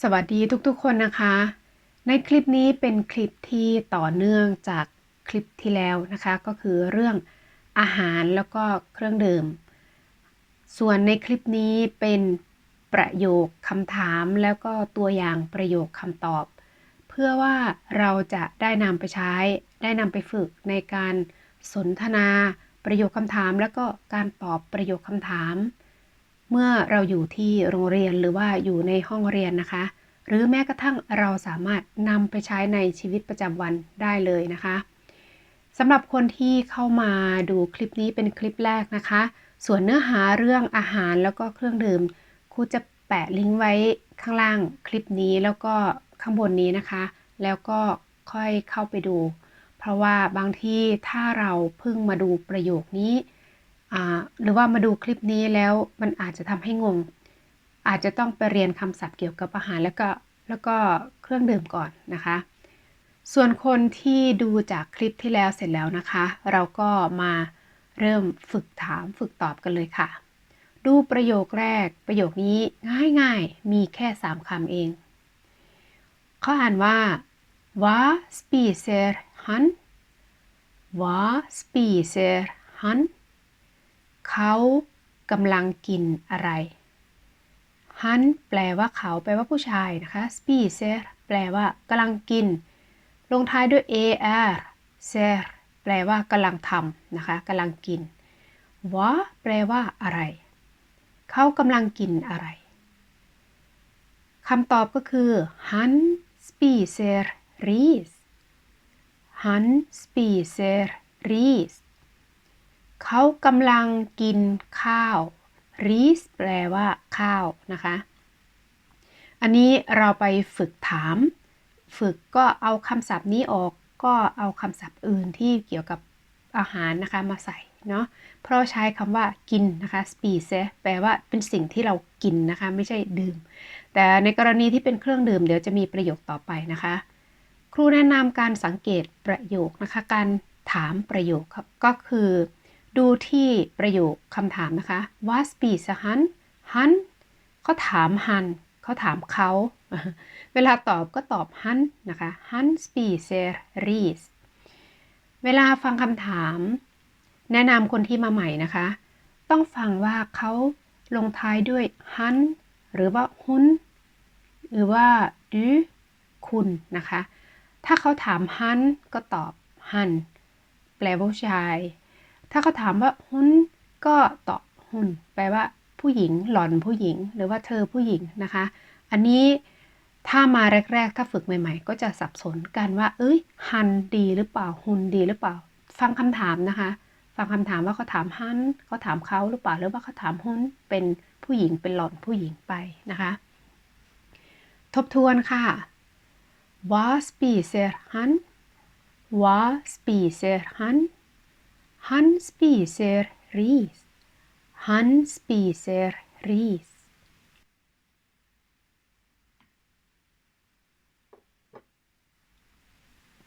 สวัสดีทุกๆคนนะคะ ในคลิปนี้เป็นคลิปที่ต่อเนื่องจากคลิปที่แล้วนะคะ ก็คือเรื่องอาหารแล้วก็เครื่องดื่ม ส่วนในคลิปนี้เป็นประโยคคำถามแล้วก็ตัวอย่างประโยคคำตอบ เพื่อว่าเราจะได้นำไปใช้ ได้นำไปฝึกในการสนทนาประโยคคำถาม แล้วก็การตอบประโยคคำถาม เมื่อเราอยู่ที่โรงเรียนหรือว่าอยู่ในห้องเรียนนะคะ หรือแม้กระทั่งเราสามารถนำไปใช้ในชีวิตประจำวันได้เลยนะคะสำหรับคนที่เข้ามาดูคลิปนี้เป็นคลิปแรกนะคะ ส่วนเนื้อหาเรื่องอาหารแล้วก็เครื่องดื่มครูจะแปะลิงก์ไว้ข้างล่างคลิปนี้แล้วก็ข้างบนนี้นะคะ แล้วก็ค่อยเข้าไปดู เพราะว่าบางที่ถ้าเราเพิ่งมาดูประโยคนี้ หรือว่ามาดูคลิปนี้แล้วมันอาจจะทำให้งง อาจจะต้องไปเรียนคำศัพท์เกี่ยวกับอาหารแล้วก็แล้วก็เครื่องดื่มก่อนนะคะ ส่วนคนที่ดูจากคลิปที่แล้วเสร็จแล้วนะคะ เราก็มาเริ่มฝึกถามฝึกตอบกันเลยค่ะ ดูประโยคแรกประโยคนี้ง่ายๆ มีแค่ 3คำเอง เขาอ่านว่า Vad spiser han Vad spiser han เขากำลังกินอะไร han แปลว่าเขาแปลว่าผู้ชายนะคะ spiser แปลว่ากำลังกิน ลงท้ายด้วย er ser แปลว่ากำลังทำนะคะกำลังกินว่าแปลว่าอะไร เขากำลังกินอะไรคำตอบก็คือ han spiser ris han spiser ris เขากำลังกินข้าว ris แปลว่าข้าวนะคะ อันนี้เราไปฝึกถาม ฝึกก็เอาคำศัพท์นี้ออกก็เอาคำศัพท์อื่นที่เกี่ยวกับอาหารนะคะมาใส่เนาะ เพราะใช้คำว่ากินนะคะ spise แปลว่าเป็นสิ่งที่เรากินนะคะ ไม่ใช่ดื่ม แต่ในกรณีที่เป็นเครื่องดื่มเดี๋ยวจะมีประโยคต่อไปนะคะ ครูแนะนำการสังเกตประโยคนะคะ การถามประโยคครับก็คือ ดูที่ประโยคคำถามนะคะ was spise han han เขาถาม han เขาถามเขา เวลาตอบก็ตอบ han นะคะ han spiser ris เวลาฟังคำถาม แนะนำคนที่มาใหม่นะคะ ต้องฟังว่าเขาลงท้ายด้วย han หรือว่า hun หรือว่า du คุณนะคะ ถ้าเขาถาม han ก็ตอบ han แปลว่าผู้ชาย ถ้าเขาถามว่า hun ก็ตอบ hun แปลว่าผู้หญิงหล่อนผู้หญิง หรือว่าเธอผู้หญิงนะคะ อันนี้ถ้ามาแรก ๆ ถ้าฝึกใหม่ ๆ ก็จะสับสนกันว่า เอ้ยฮันดีหรือเปล่าฮุนดีหรือเปล่า ฟังคำถามนะคะ ฟังคำถามว่าเขาถามฮันเขาถามเขาหรือเปล่าหรือว่าเขาถามฮุนเป็นผู้หญิงเป็นหล่อนผู้หญิงไปนะคะ ทบทวนค่ะ Vad spiser han Vad spiser han Han spiser ris Han spiser ris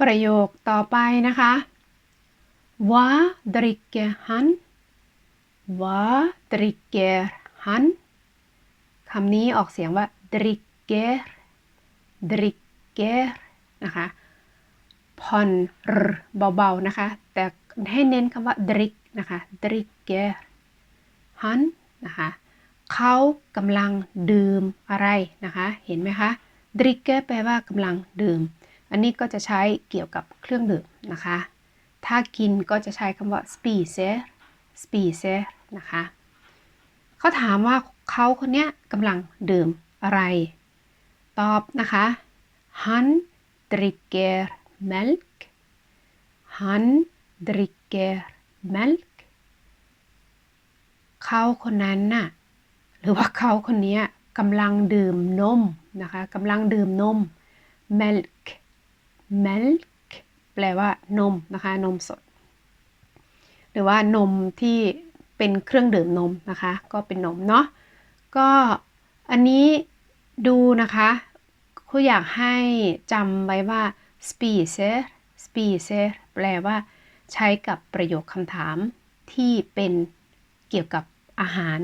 ประโยคต่อไปนะคะ Vad dricker han Vad dricker han คำนี้ออกเสียงว่า dricker dricker นะคะ ผ่อนรเบาๆนะคะ แต่ ให้เน้นคำว่า drick นะคะ dricker han นะคะเขากำลังดื่มอะไรนะคะ เห็นไหมคะ dricker แปลว่ากำลังดื่ม อันนี้ก็จะใช้เกี่ยวกับเครื่องดื่มนะคะ ถ้ากินก็จะใช้คำว่า spise spise นะคะเขาถามว่าเขาคนนี้กำลังดื่มอะไร ตอบนะคะ han dricker melk han dricker melk เขาคนนั้นน่ะ หรือว่าเขาคนนี้กำลังดื่มนมนะคะกำลังดื่มนม milk milk แปลว่านมนะคะนมสด หรือว่านมที่เป็นเครื่องดื่มนมนะคะ ก็เป็นนมเนาะก็อันนี้ดูนะคะครูอยากให้จำไว้ว่า spise spise แปลว่า ใช้กับประโยคคำถามที่เป็นเกี่ยวกับอาหาร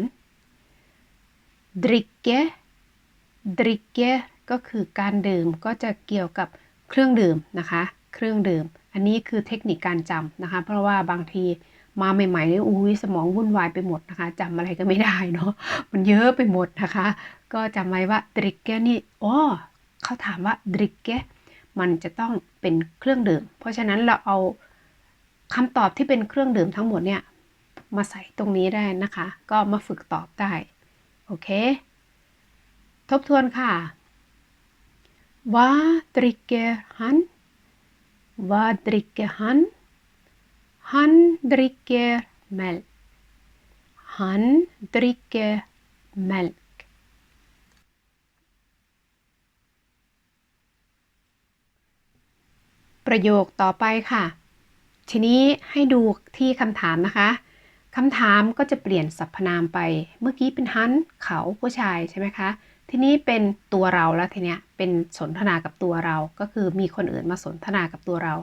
drikke drikke ก็คือการดื่มก็จะเกี่ยวกับเครื่องดื่มนะคะ เครื่องดื่ม อันนี้คือเทคนิคการจำนะคะ เพราะว่าบางทีมาใหม่ๆนี่อุ้ยสมองวุ่นวายไปหมดนะคะจำอะไรก็ไม่ได้เนาะมันเยอะไปหมดนะคะ ก็จำไว้ว่าดริกเกนี่อ๋อเขาถามว่าดริกเกมันจะต้องเป็นเครื่องดื่ม เพราะฉะนั้นเราเอา คำตอบที่เป็นเครื่องดื่มทั้งหมดเนี่ยมาใส่ตรงนี้ได้นะคะ ก็มาฝึกตอบได้ โอเค ทบทวนค่ะ Vad dricker han? Vad dricker han? Han dricker mjölk. Han dricker mjölk. ประโยคต่อไปค่ะ ทีนี้ให้ดูที่คำถามนะคะคำถามก็จะเปลี่ยนสรรพนามไป เมื่อกี้เป็นฮันเขาผู้ชายใช่ไหมคะ ทีนี้เป็นตัวเราแล้วทีเนี้ยเป็นสนทนากับตัวเรา ก็คือมีคนอื่นมาสนทนากับตัวเรา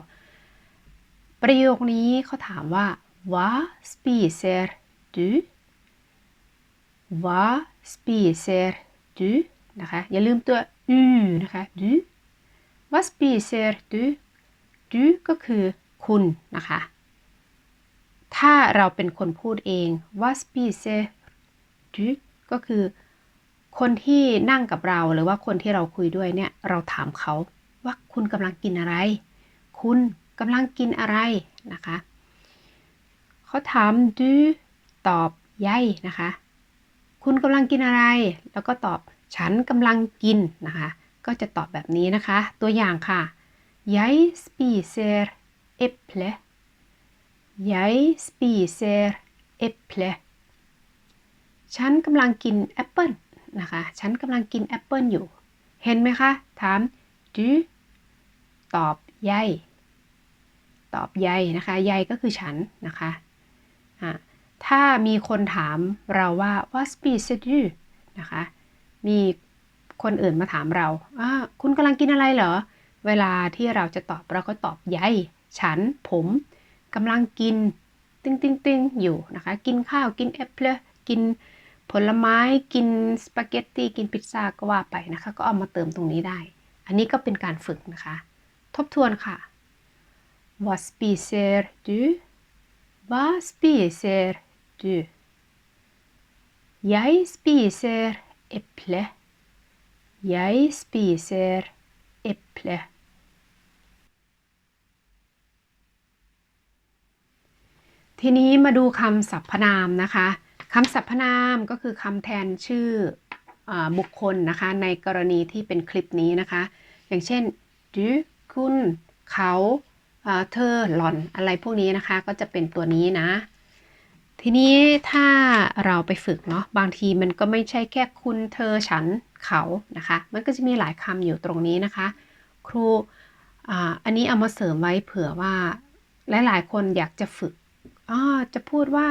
ประโยคนี้เขาถามว่า vad spiser du vad spiser du นะคะ อย่าลืมตัว u นะคะ du vad spiser du du ก็คือ คุณนะคะ ถ้าเราเป็นคนพูดเอง was p i s e du ก็คือ คนที่นั่งกับเราหรือว่าคนที่เราคุยด้วยเนี่ย เราถามเขาว่าคุณกำลังกินอะไร คุณกำลังกินอะไรนะคะ เขาถามดูตอบยัยนะคะ คุณกำลังกินอะไร แล้วก็ตอบฉันกำลังกินนะคะ ก็จะตอบแบบนี้นะคะ ตัวอย่างค่ะ Jag spiser äpple Jag spiser äpple ฉันกำลังกินแอปเปิลนะคะ ฉันกำลังกินแอปเปิลอยู่ เห็นไหมคะ ถาม du ตอบยัยตอบยัยนะคะยัยก็คือฉันนะคะะถ้ามีคนถามเราว่า what spiser du นะคะ มีคนอื่นมาถามเรา คุณกำลังกินอะไรเหรอ เวลาที่เราจะตอบเราก็ตอบยัย ฉัน ผมกำลังกิน ติ้งติ้งติ้งอยู่นะคะ กินข้าว กินแอปเปิลกินผลไม้ กินสปาเกตตีกินพิซซ่าก็ว่าไปนะคะ ก็เอามาเติมตรงนี้ได้ อันนี้ก็เป็นการฝึกนะคะ ทบทวนค่ะ Vad spiser du? Vad spiser du? Jag spiser äpple. Jag spiser äpple. ทีนี้มาดูคำสรรพนามนะคะคำสรรพนามก็คือคำแทนชื่ออบุคคลนะคะในกรณีที่เป็นคลิปนี้นะคะ อย่างเช่นดูคุณเขาเธอหล่อนอะไรพวกนี้นะคะก็จะเป็นตัวนี้นะ ทีนี้ถ้าเราไปฝึกเนาะบางทีมันก็ไม่ใช่แค่คุณเธอฉันเขานะคะ มันก็จะมีหลายคำอยู่ตรงนี้นะคะ ครูอันนี้เอามาเสริมไว้เผื่อว่าหลายๆ คนอยากจะฝึก จะพูดว่า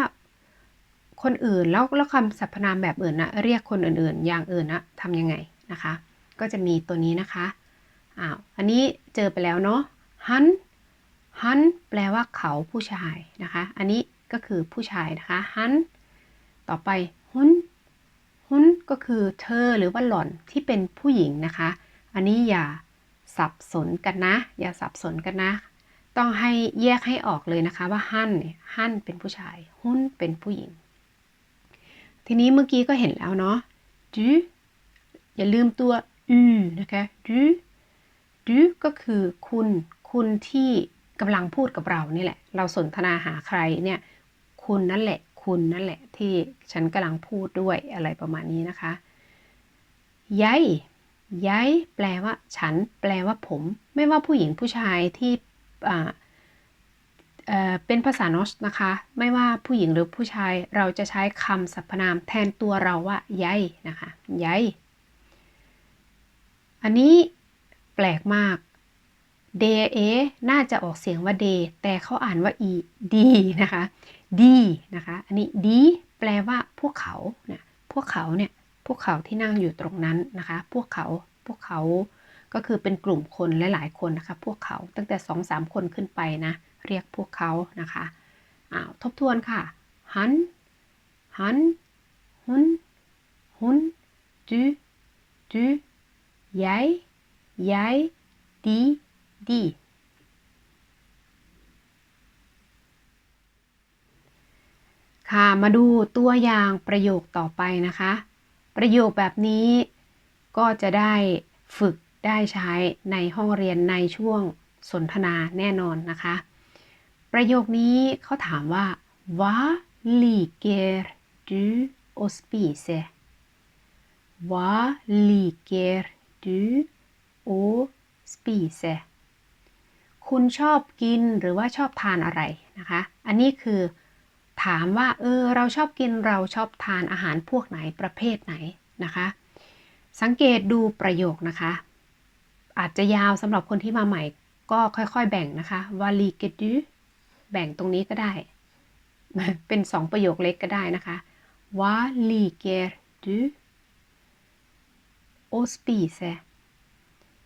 คนอื่นแล้วแล้วคำสรรพนามแบบอื่นนะเรียกคนอื่นๆ อย่างอื่นนะทำยังไงนะคะ ก็จะมีตัวนี้นะคะอ้าวอันนี้เจอไปแล้วเนาะฮันฮันแปลว่าเขาผู้ชายนะคะ อันนี้ก็คือผู้ชายนะคะฮันต่อไปฮุนฮุนก็คือเธอหรือว่าหล่อนที่เป็นผู้หญิงนะคะ อันนี้อย่าสับสนกันนะ อย่าสับสนกันนะ ต้องให้แยกให้ออกเลยนะคะ ว่าฮันเนี่ยฮั่นเป็นผู้ชายฮุนเป็นผู้หญิง ทีนี้เมื่อกี้ก็เห็นแล้วเนาะดูอย่าลืมตัวอืนะคะดูดูก็คือคุณคุณที่กำลังพูดกับเรานี่แหละ เราสนทนาหาใครเนี่ย คุณนั่นแหละ คุณนั่นแหละ ที่ฉันกำลังพูดด้วยอะไรประมาณนี้นะคะย้ายย้ายแปลว่า ฉัน แปลว่าผม ไม่ว่าผู้หญิงผู้ชายที่ เป็นภาษานอสนะคะ ไม่ว่าผู้หญิงหรือผู้ชายเราจะใช้คำสรรพนามแทนตัวเราว่ายัยนะคะยัยอันนี้แปลกมากเดเอน่าจะออกเสียงว่าเดแต่เขาอ่านว่าอีดีนะคะดีนะคะอันนี้ดีแปลว่าพวกเขาเนี่ยพวกเขาเนี่ยพวกเขาที่นั่งอยู่ตรงนั้นนะคะ พวกเขาพวกเขา ก็คือเป็นกลุ่มคนหลายๆคนนะคะ พวกเขาตั้งแต่สองสามคนขึ้นไปนะ เรียกพวกเขานะคะอ้าวทบทวนค่ะ หัน หัน หุน หุนดูดู jeg jeg de de ค่ะ มาดูตัวอย่างประโยคต่อไปนะคะ ประโยคแบบนี้ก็จะได้ฝึก ได้ใช้ในห้องเรียนในช่วงสนทนาแน่นอนนะคะ ประโยคนี้เขาถามว่า Hva liker du å spise Hva liker du å spise คุณชอบกินหรือว่าชอบทานอะไรนะคะ อันนี้คือถามว่าเออเราชอบกินเราชอบทานอาหารพวกไหนประเภทไหนนะคะ สังเกตดูประโยคนะคะ อาจจะยาวสำหรับคนที่มาใหม่ ก็ค่อยๆ แบ่งนะคะวาลีเกดูแบ่งตรงนี้ก็ได้ เป็นสองประโยคเล็กก็ได้นะคะวาลีเกดูโอสปีเซ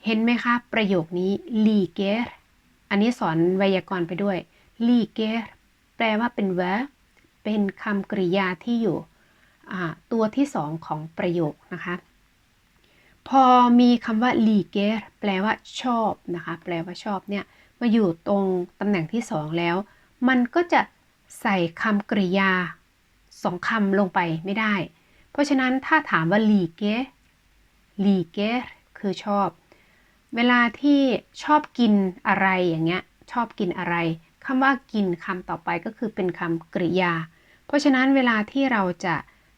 เห็นไหมคะ ประโยคนี้ลีเกอันนี้สอนไวยากรณ์ไปด้วยลีเกแปลว่าเป็น verb เป็นคำกริยาที่อยู่ตัวที่สองของประโยคนะคะ พอมีคำว่า l i เ e แปลว่าชอบนะคะ แปลว่าชอบเนี่ยมาอยู่ตรงตำแหน่งที่สองแล้ว มันก็จะใส่คำกริยาสองคำลงไปไม่ได้ เพราะฉะนั้นถ้าถามว่า l i เ e ล i เ e คือชอบ เวลาที่ชอบกินอะไรอย่างเงี้ย ชอบกินอะไรคำว่ากินคำต่อไปก็คือเป็นคำกริยา เพราะฉะนั้นเวลาที่เราจะ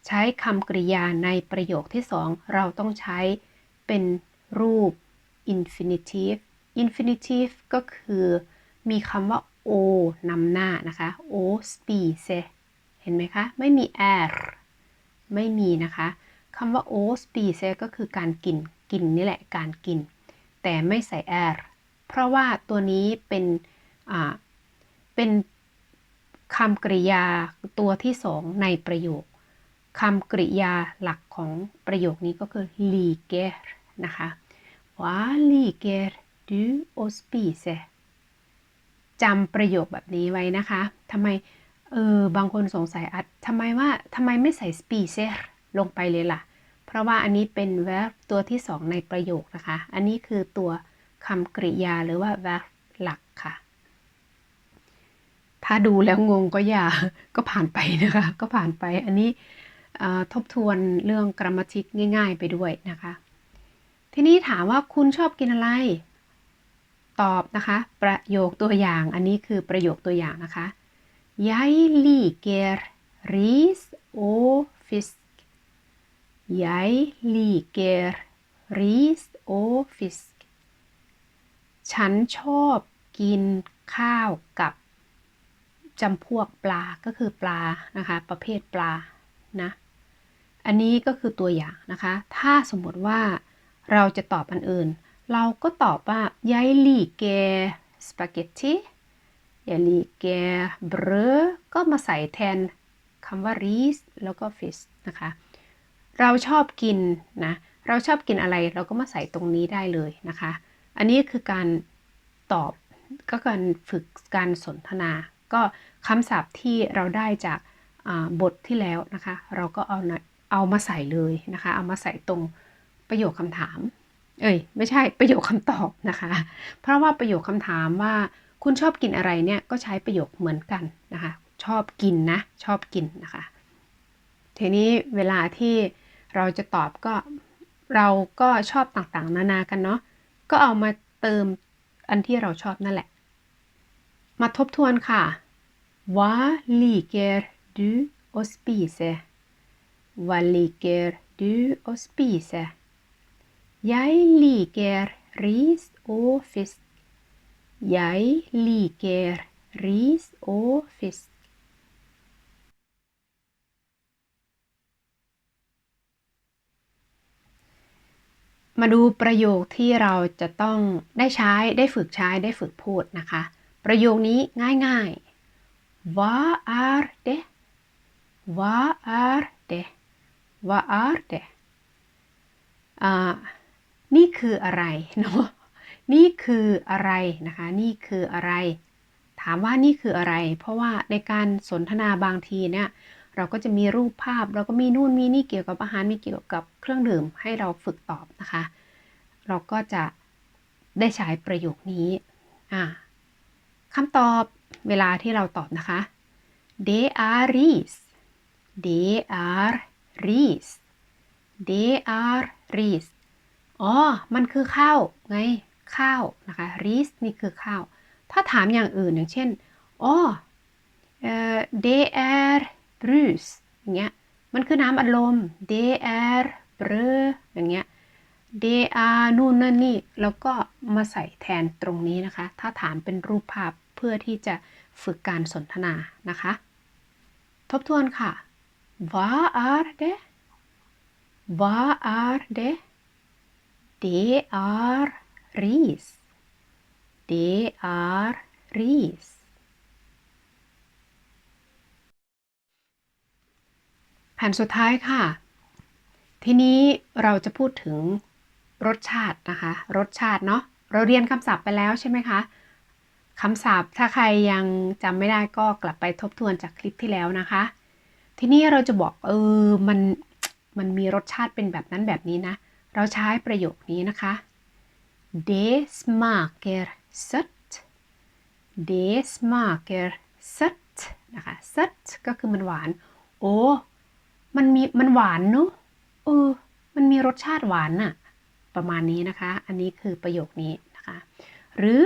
ใช้คำกริยาในประโยคที่สองเราต้องใช้ เป็นรูป infinitive infinitive ก็คือมีคำว่า o นำหน้านะคะ o spise เห็นไหมคะ ไม่มี r ไม่มีนะคะคำว่า o spise ก็คือการกิน กินนี่แหละ การกิน แต่ไม่ใส่ r เพราะว่าตัวนี้เป็นเป็นคำกริยาตัวที่สองในประโยค คำกริยาหลักของประโยคนี้ก็คือ liker นะคะ Hva liker du å spise จำประโยคแบบนี้ไว้นะคะทำไม เออ บางคนสงสัยอัดทำไมว่าทำไมไม่ใส่ spise ลงไปเลยล่ะ เพราะว่าอันนี้เป็น verb ตัวที่สองในประโยคนะคะ อันนี้คือตัวคำกริยาหรือว่า verb หลักค่ะ ถ้าดูแล้วงงก็อย่า ก็ผ่านไปนะคะ ก็ผ่านไป อันนี้ ทบทวนเรื่องกรรมทิกง่าย ๆ ไปด้วยนะคะ ทีนี้ถามว่าคุณชอบกินอะไร ตอบนะคะ ประโยคตัวอย่างอันนี้คือประโยคตัวอย่างนะคะ Jeg liker ris og fisk Jeg liker ris og fisk ฉันชอบกินข้าวกับจำพวกปลาก็คือปลานะคะ ประเภทปลานะ อันนี้ก็คือตัวอย่างนะคะ ถ้าสมมติว่าเราจะตอบอันอื่น เราก็ตอบว่ายายลีเกสปาเกตตียายลีเกเบรก็มาใส่แทนคำว่ารีสแล้วก็ฟิสนะคะ เราชอบกินนะ เราชอบกินอะไรเราก็มาใส่ตรงนี้ได้เลยนะคะ อันนี้คือการตอบก็การฝึกการสนทนา ก็คำศัพท์ที่เราได้จากบทที่แล้วนะคะ เราก็เอา เอามาใส่เลยนะคะ เอามาใส่ตรงประโยคคำถาม เอ้ยไม่ใช่ประโยคคำตอบนะคะ เพราะว่าประโยคคำถามว่าคุณชอบกินอะไรเนี่ยก็ใช้ประโยคเหมือนกันนะคะ ชอบกินนะ ชอบกินนะคะ ทีนี้เวลาที่เราจะตอบก็เราก็ชอบต่างๆ นานากันเนาะก็เอามาเติมอันที่เราชอบนั่นแหละ มาทบทวนค่ะ Hva liker du å spise? Hva liker du å spise? Jeg liker ris og fisk. Jeg liker ris og fisk. มาดูประโยคที่เราจะต้องได้ใช้ได้ฝึกใช้ได้ฝึกพูดนะคะ ประโยคนี้ง่ายๆ Hva er det? Hva er det? Hva er det? อ่านี่คืออะไรเนาะนี่คืออะไรนะคะ นี่คืออะไร ถามว่านี่คืออะไร เพราะว่าในการสนทนาบางทีเนี่ยเราก็จะมีรูปภาพ เราก็มีนู่นมีนี่เกี่ยวกับอาหารมีเกี่ยวกับเครื่องดื่มให้เราฝึกตอบนะคะ เราก็จะได้ใช้ประโยคนี้อ่าคำตอบเวลาที่เราตอบนะคะ Det är ris Det är ris Det är ris อ๋อ มันคือข้าวไง ข้าวนะคะ ris นี่คือข้าว ถ้าถามอย่างอื่นอย่างเช่น อ๋อเอ่อ det är brus อย่างเงี้ย มันคือน้ำอัดลม det är bröd อย่างเงี้ย det är นู่นนั่นนี่ แล้วก็มาใส่แทนตรงนี้นะคะ ถ้าถามเป็นรูปภาพเพื่อที่จะฝึกการสนทนานะคะ ทบทวนค่ะ vad är det vad är det det är ris det är ris แผ่นสุดท้ายค่ะ ทีนี้เราจะพูดถึงรสชาตินะคะ รสชาติเนาะ เราเรียนคำศัพท์ไปแล้วใช่ไหมคะคำศัพท์ถ้าใครยังจำไม่ได้ก็กลับไปทบทวนจากคลิปที่แล้วนะคะ ทีนี้เราจะบอกเออมันมันมีรสชาติเป็นแบบนั้นแบบนี้นะ เราใช้ประโยคนี้นะคะ Det smakar sött Det smakar sött นะคะ sött ก็คือมันหวาน โอ้มันมีมันหวานเนอะเออมันมีรสชาติหวานน่ะประมาณนี้นะคะ อันนี้คือประโยคนี้นะคะ หรือ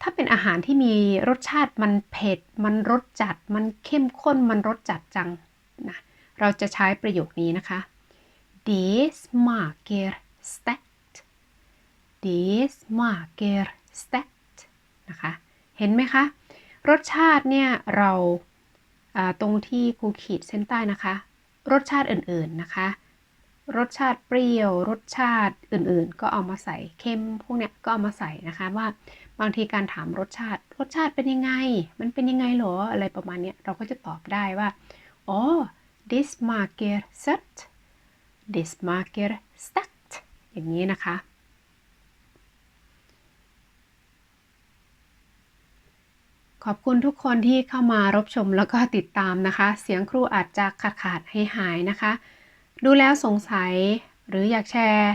ถ้าเป็นอาหารที่มีรสชาติมันเผ็ด มันรสจัด มันเข้มข้น มันรสจัดจัง นะเราจะใช้ประโยคนี้นะคะ Det smakar stekt Det smakar stekt นะคะ เห็นไหมคะ รสชาติเนี่ยเราอ่าตรงที่ครูขีดเส้นใต้นะคะ รสชาติอื่นๆนะคะ รสชาติเปรี้ยว รสชาติอื่นๆ ก็เอามาใส่เค็มพวกเนี้ยก็เอามาใส่นะคะว่าบางทีการถามรสชาติ รสชาติเป็นยังไง มันเป็นยังไงหรออะไรประมาณเนี้ยเราก็จะตอบได้ว่า อ๋อ this smakar sött this smakar stekt อย่างนี้นะคะ ขอบคุณทุกคนที่เข้ามารับชมแล้วก็ติดตามนะคะ เสียงครูอาจจะขาดขาดให้หายนะคะ ดูแล้วสงสัยหรืออยากแชร์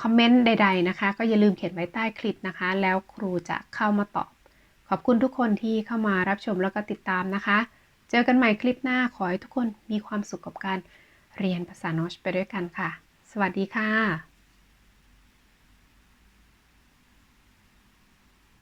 คอมเมนต์ใด ๆ นะคะ ก็อย่าลืมเขียนไว้ใต้คลิปนะคะ แล้วครูจะเข้ามาตอบ ขอบคุณทุกคนที่เข้ามารับชมแล้วก็ติดตามนะคะ เจอกันใหม่คลิปหน้าขอให้ทุกคนมีความสุขกับการเรียนภาษาโนชไปด้วยกันค่ะ สวัสดีค่ะ